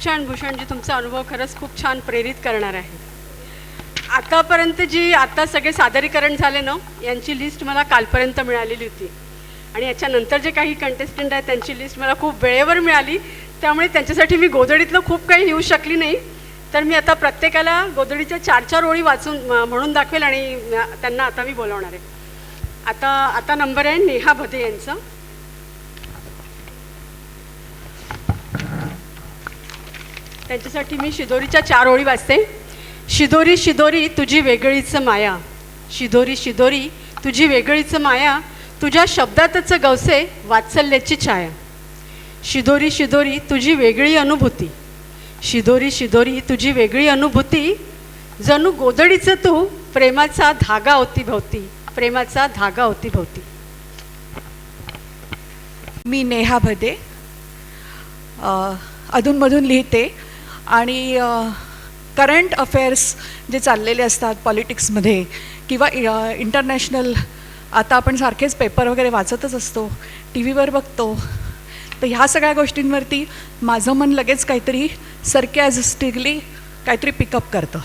खूप छान भूषणजी तुमचा अनुभव खरंच खूप छान प्रेरित करणार आहे. आतापर्यंत जी आता सगळे सादरीकरण झाले ना यांची लिस्ट मला कालपर्यंत मिळालेली होती. आणि याच्यानंतर जे काही कंटेस्टंट आहेत त्यांची लिस्ट मला खूप वेळेवर मिळाली. त्यामुळे त्यांच्यासाठी मी गोधडीतलं खूप काही लिहू शकली नाही. तर मी आता प्रत्येकाला गोधडीच्या चार चार ओळी वाचून म्हणून दाखवेल आणि त्यांना आता मी बोलवणार आहे. आता आता नंबर आहे नेहा भदे यांचा. त्यांच्यासाठी मी शिदोरीच्या चार ओळी वाचते. शिदोरी शिदोरी तुझी वेगळीच माया. शिदोरी शिदोरी तुझी वेगळीच माया. तुझ्या शब्दातच गवसे वात्सल्याची छाया. शिदोरी शिदोरी तुझी वेगळी अनुभूती. शिदोरी शिदोरी तुझी वेगळी अनुभूती. जणू गोदडीचं तू प्रेमाचा धागा होती भोवती प्रेमाचा धागा होती भोवती मी नेहा भदे. अधूनमधून लिहिते. आणि करंट अफेअर्स जे चाललेले असतात पॉलिटिक्समध्ये किंवा इंटरनॅशनल आता आपण सारखेच पेपर वगैरे वाचतच असतो टी व्हीवर बघतो तर ह्या सगळ्या गोष्टींवरती माझं मन लगेच काहीतरी सरकॅझिस्टिकली काहीतरी पिकअप करतं.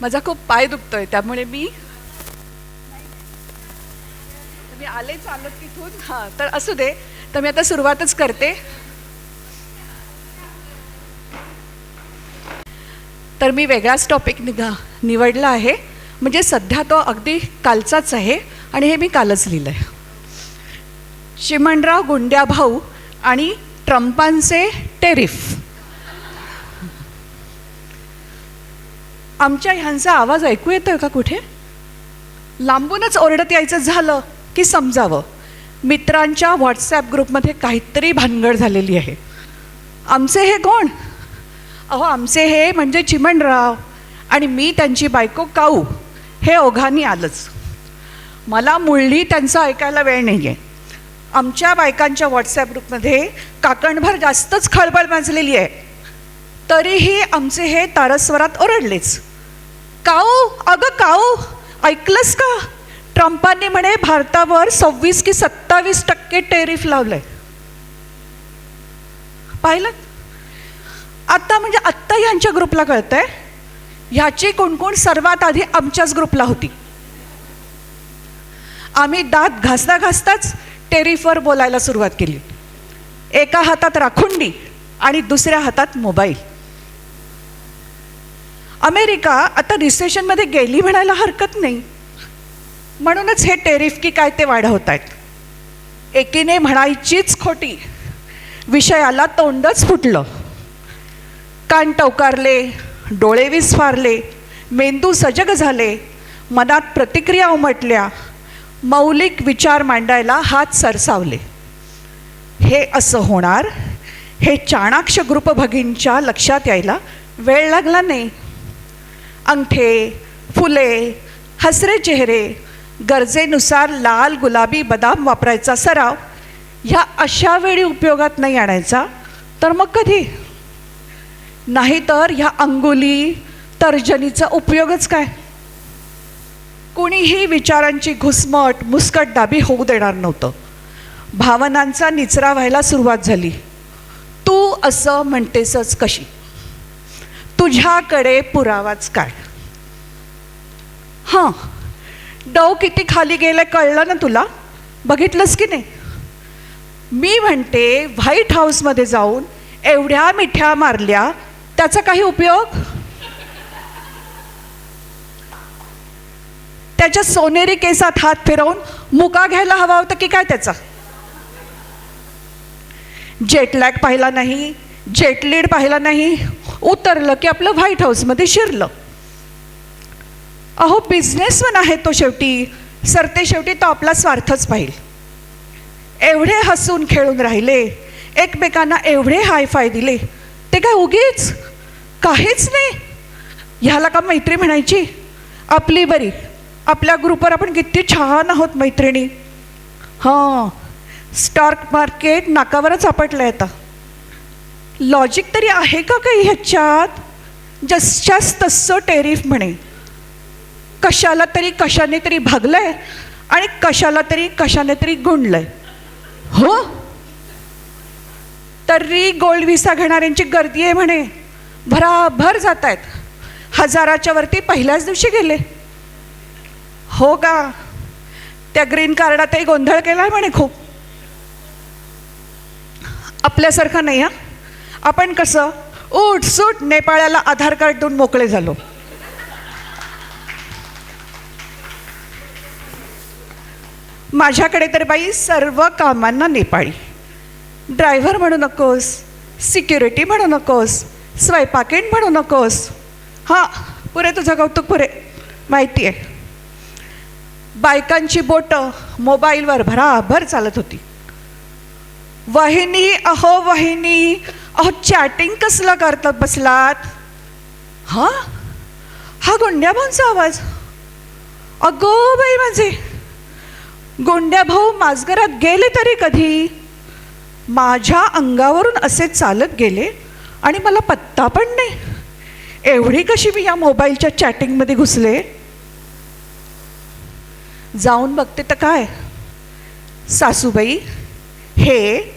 माझा खूप पाय दुखतोय त्यामुळे मी मी आले चालत तिथून? हां तर असू दे. तर मी आता सुरुवातच करते. तर मी वेगळाच टॉपिक निघा निवडला आहे. म्हणजे सध्या तो अगदी कालचाच आहे आणि हे मी कालच लिहिलं आहे चिमणराव गुंड्या भाऊ आणि ट्रम्पांचे टेरिफ. आमच्या ह्यांचा आवाज ऐकू येतोय का कुठे? लांबूनच ओरडत यायचं झालं. की समजावं. मित्रांच्या व्हॉट्सॲप ग्रुपमध्ये काहीतरी भानगड झालेली आहे. आमचे हे कोण? अहो आमचे हे म्हणजे चिमणराव आणि मी त्यांची बायको काऊ हे ओघांनी आलंच. मला मुळली त्यांचं ऐकायला वेळ नाही आहे आमच्या बायकांच्या व्हॉट्सॲप ग्रुपमध्ये काकणभर जास्तच खळबळ माजलेली आहे. तरीही आमचे हे तारस्वरात ओरडलेच. काऊ? अगं काऊ ऐकलंस का? ट्रम्पांनी म्हणे भारतावर सव्वीस की सत्तावीस टक्के टेरिफ लावलंय. पाहिलं? आता म्हणजे आत्ता ह्यांच्या ग्रुपला कळतंय ह्याची कोणकोण सर्वात आधी आमच्याच ग्रुपला होती. आम्ही दात घासता घासताच टेरिफवर बोलायला सुरुवात केली. एका हातात राखुंडी आणि दुसऱ्या हातात मोबाईल. अमेरिका आता रिसेशनमध्ये गेली म्हणायला हरकत नाही. म्हणूनच हे टेरिफ की काय ते वाढवत आहेत. एकीने म्हणायचीच खोटी विषयाला तोंडच फुटलं. कान टवकारले डोळे विस्फारले मेंदू सजग झाले मनात प्रतिक्रिया उमटल्या मौलिक विचार मांडायला हात सरसावले. हे असं होणार? हे चाणाक्ष ग्रुप भगींच्या लक्षात यायला वेळ लागला नाही. अंगठे फुले हसरे चेहरे गरजेनुसार लाल गुलाबी बदाम वापरायचा सराव ह्या अशा वेळी उपयोगात नाही आणायचा तर मग कधी? नाहीतर ह्या अंगुली तर्जनीचा उपयोगच काय? कुणीही विचारांची घुसमट मुस्कटदाबी होऊ देणार नव्हतं. भावनांचा निचरा व्हायला सुरुवात झाली. तू असं म्हणतेसच कशी? तुझ्याकडे पुरावाच काय? हां डव किती खाली गेलं कळलं ना तुला? बघितलंस की नाही? मी म्हणते व्हाईट हाऊसमध्ये जाऊन एवढ्या मिठ्या मारल्या त्याचा काही उपयोग? त्याच्या सोनेरी केसात हात फिरवून मुका घ्यायला हवा होता की काय त्याचा? जेटलॅग पाहिला नाही जेटलीड पाहिला नाही उतरलं की आपलं व्हाईट हाऊसमध्ये शिरलं. अहो बिझनेसमन आहे तो शेवटी. सरते शेवटी तो आपला स्वार्थच पाहिल. एवढे हसून खेळून राहिले. एकमेकांना एवढे हाय फाय दिले. ते काय उगीच? काहीच नाही. ह्याला का मैत्री म्हणायची? आपली बरी. आपल्या ग्रुपवर आपण किती छान आहोत मैत्रिणी. हां. स्टॉक मार्केट नाकावरच आपटलं आता. लॉजिक तरी आहे का काही ह्याच्यात? जसच्याच तसं टेरिफ म्हणे. कशाला तरी कशाने तरी भागलंय आणि कशाला तरी कशाने तरी गुंडलंय. हो? तरी गोल्ड विसा घेणाऱ्यांची गर्दी आहे म्हणे. भराभर जात आहेत हजाराच्या वरती पहिल्याच दिवशी गेले. हो का? त्या ग्रीन कार्डातही गोंधळ केलाय म्हणे खूप. आपल्यासारखं नाही हा? आपण कसं? उठ सूट नेपाळ्याला आधार कार्ड देऊन मोकळे झालो. माझ्याकडे तर बाई सर्व कामांना नेपाळी. ड्रायव्हर म्हणू नकोस सिक्युरिटी म्हणू नकोस स्वयंपाकेट म्हणू नकोस. हां पुरे तुझं कौतुक पुरे. माहिती आहे. बायकांची बोटं मोबाईलवर भराभर चालत होती. वहिनी अहो वहिनी अहो चॅटिंग कसलं करतात बसलात? हां? हा गुंड्या भाऊंचा आवाज. अगो बाई माझे. गोंड्या भाऊ माजगरात गेले तरी कधी? माझ्या अंगावरून असे चालत गेले आणि मला पत्ता पण नाही. एवढी कशी मी या मोबाईलच्या चॅटिंगमध्ये घुसले? जाऊन बघते तर काय? सासूबाई हे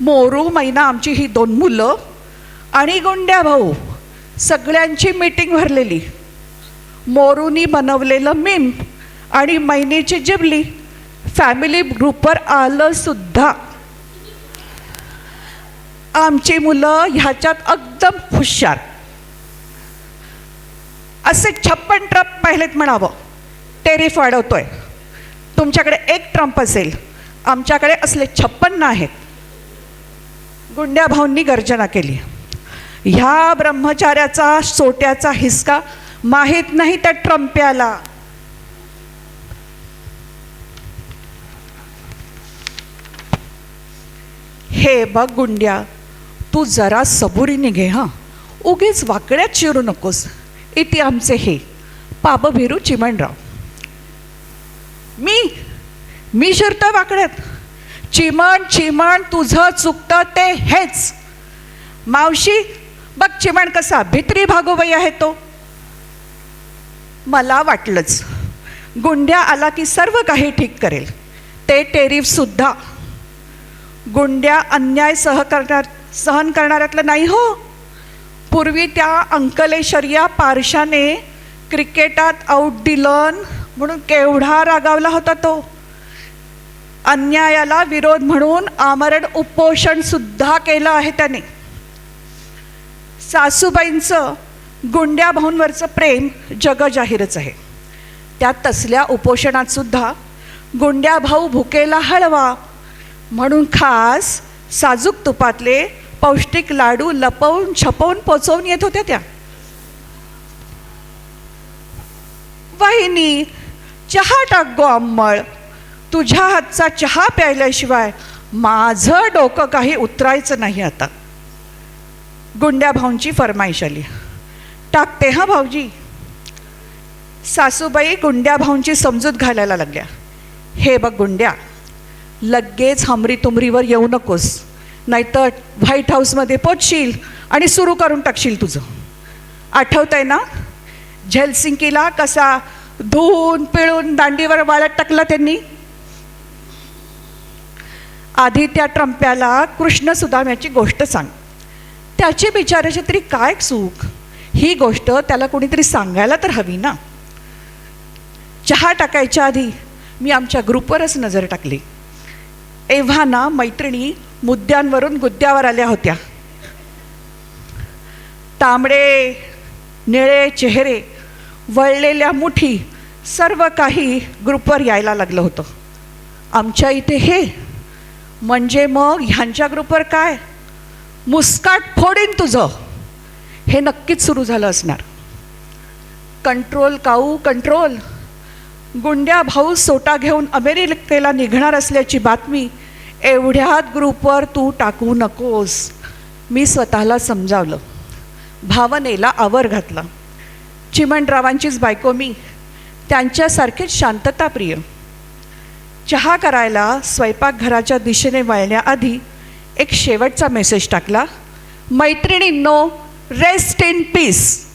मोरू मैना आमची ही दोन मुलं आणि गोंड्या भाऊ सगळ्यांची मीटिंग भरलेली. मोरूनी बनवलेलं मीम आणि मैनीची जिबली. फॅमिली ग्रुपवर आलंसुद्धा आमची मुलं ह्याच्यात एकदम हुशार. असे छप्पन ट्रम्प पाहिलेत म्हणावं टेरिफ वाढवतोय. तुमच्याकडे एक ट्रम्प असेल आमच्याकडे असले छप्पन्न आहेत. गुंड्या भाऊंनी गर्जना केली. ह्या ब्रह्मचार्याचा सोट्याचा हिसका माहीत नाही त्या ट्रम्प्याला. हे बघ गुंड्या तू जरा सबुरीने घे हां. उगीच वाकड्यात चिरू नकोस. इथे आमचे हे पाबभिरू चिमणराव. मी मी शिरतो वाकड्यात. चिमण चिमण तुझं चुकतं ते हेच. मावशी बघ चिमण कसा भित्री भागोबाई आहे तो. मला वाटलंच गुंड्या आला की सर्व काही ठीक करेल. ते टेरिफसुद्धा गुंड्या अन्याय सह करणार सहन करणाऱ्यातलं नाही हो. पूर्वी त्या अंकलेश्वर्या पारशाने क्रिकेटात आऊट दिलन म्हणून केवढा रागावला होता तो. अन्यायाला विरोध म्हणून आमरण उपोषण सुद्धा केलं आहे त्याने. सासूबाईंचं गुंड्या भाऊंवरचं प्रेम जगजाहीरच आहे. त्या तसल्या उपोषणात सुद्धा गुंड्या भाऊ भुकेला हळवा म्हणून खास साजूक तुपातले पौष्टिक लाडू लपवून छपवून पोचवून येत होत्या त्या. वाहिनी चहा टाक गो अंमळ तुझ्या हातचा चहा प्यायल्याशिवाय माझं डोकं काही उतरायचं नाही आता. गुंड्या भाऊंची फरमाईश आली. टाकते हा भाऊजी. सासूबाई गुंड्या भाऊंची समजूत घालायला लागल्या. हे बघ गुंड्या लगेच हमरी तुमरीवर येऊ नकोस. नाहीतर व्हाईट हाऊसमध्ये पोचशील आणि सुरू करून टाकशील तुझं. आठवत आहे ना? झेलसिंकीला कसा धुवून पिळून दांडीवर वाळत टाकला त्यांनी? आधी त्या ट्रम्प्याला कृष्ण सुदाम्याची गोष्ट सांग. त्याची बिचाराची तरी काय चूक? ही गोष्ट त्याला कोणीतरी सांगायला तर हवी ना? चहा टाकायच्या आधी मी आमच्या ग्रुपवरच नजर टाकली. एव्हा ना मैत्रिणी मुद्द्यांवरून गुद्द्यावर आल्या होत्या. तांबडे निळे चेहरे वळलेल्या मुठी सर्व काही ग्रुपवर यायला लागलं होतं. आमच्या इथे हे. म्हणजे मग ह्यांच्या ग्रुपवर काय? मुस्काट फोडीन तुझं. हे नक्कीच सुरू झालं असणार. कंट्रोल काऊ कंट्रोल. गुंड्या भाऊ सोटा घेऊन अमेरिकेला निघणार असल्याची बातमी एवढ्यात ग्रुपवर तू टाकू नकोस. मी स्वतःला समजावलं. भावनेला आवर घातला. चिमणरावांचीच बायको मी. त्यांच्यासारखीच शांतताप्रिय. चहा करायला स्वयंपाकघराच्या दिशेने वळण्याआधी एक शेवटचा मेसेज टाकला. मैत्रिणींनो रेस्ट इन पीस